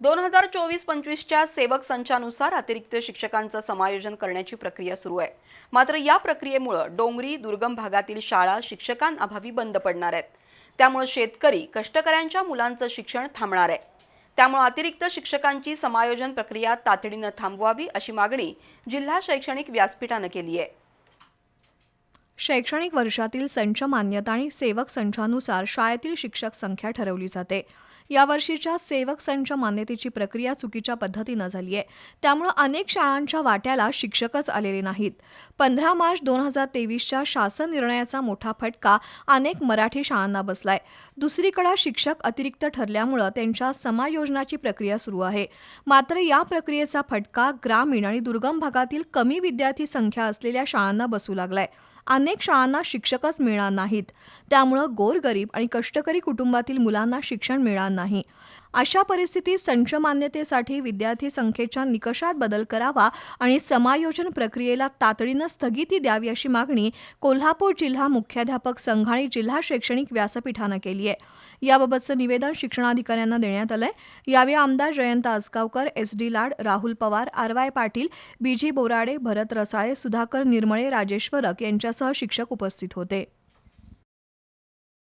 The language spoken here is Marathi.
दोन हजार चोवीस पंचवीसच्या सेवक संचानुसार अतिरिक्त शिक्षकांचं समायोजन करण्याची प्रक्रिया सुरू आहे. मात्र या प्रक्रियेमुळं डोंगरी दुर्गम भागातील शाळा शिक्षकांअभावी बंद पडणार आहेत. त्यामुळे शेतकरी कष्टकऱ्यांच्या मुलांचं शिक्षण थांबणार आहे. त्यामुळे अतिरिक्त शिक्षकांची समायोजन प्रक्रिया तातडीनं थांबवावी अशी मागणी जिल्हा शैक्षणिक व्यासपीठानं केली आहे. शैक्षणिक वर्षातील संच मान्यता आणि सेवक संचानुसार शाळेतील शिक्षक संख्या ठरवली जाते. यावर्षीच्या सेवक संच मान्यतेची प्रक्रिया चुकीच्या पद्धतीनं झाली आहे. त्यामुळं अनेक शाळांच्या वाट्याला शिक्षकच आलेले नाहीत. पंधरा मार्च दोन हजार तेवीसच्या शासन निर्णयाचा मोठा फटका अनेक मराठी शाळांना बसलाय. दुसरीकडे शिक्षक अतिरिक्त ठरल्यामुळं त्यांच्या समायोजनाची प्रक्रिया सुरू आहे. मात्र या प्रक्रियेचा फटका ग्रामीण आणि दुर्गम भागातील कमी विद्यार्थी संख्या असलेल्या शाळांना बसू लागलाय. अनेक शाळांना शिक्षकच मिळणार नाहीत. त्यामुळं गोरगरीब आणि कष्टकरी कुटुंबातील मुलांना शिक्षण मिळणार नाही. अशा परिस्थितीत संच मान्यतेसाठी विद्यार्थी संख्येच्या निकषात बदल करावा आणि समायोजन प्रक्रियेला तातडीनं स्थगिती द्यावी अशी मागणी कोल्हापूर जिल्हा मुख्याध्यापक संघ आणि जिल्हा शैक्षणिक व्यासपीठानं केली आहे. याबाबतचं निवेदन शिक्षणाधिकाऱ्यांना देण्यात आलंय. यावेळी आमदार Jayant Asgaonkar S D Lad Rahul Pawar R Y Patil B G Borade Bharat Rasale Sudhakar Nirmale राजेश्वरक यांच्यासह शिक्षक उपस्थित होते.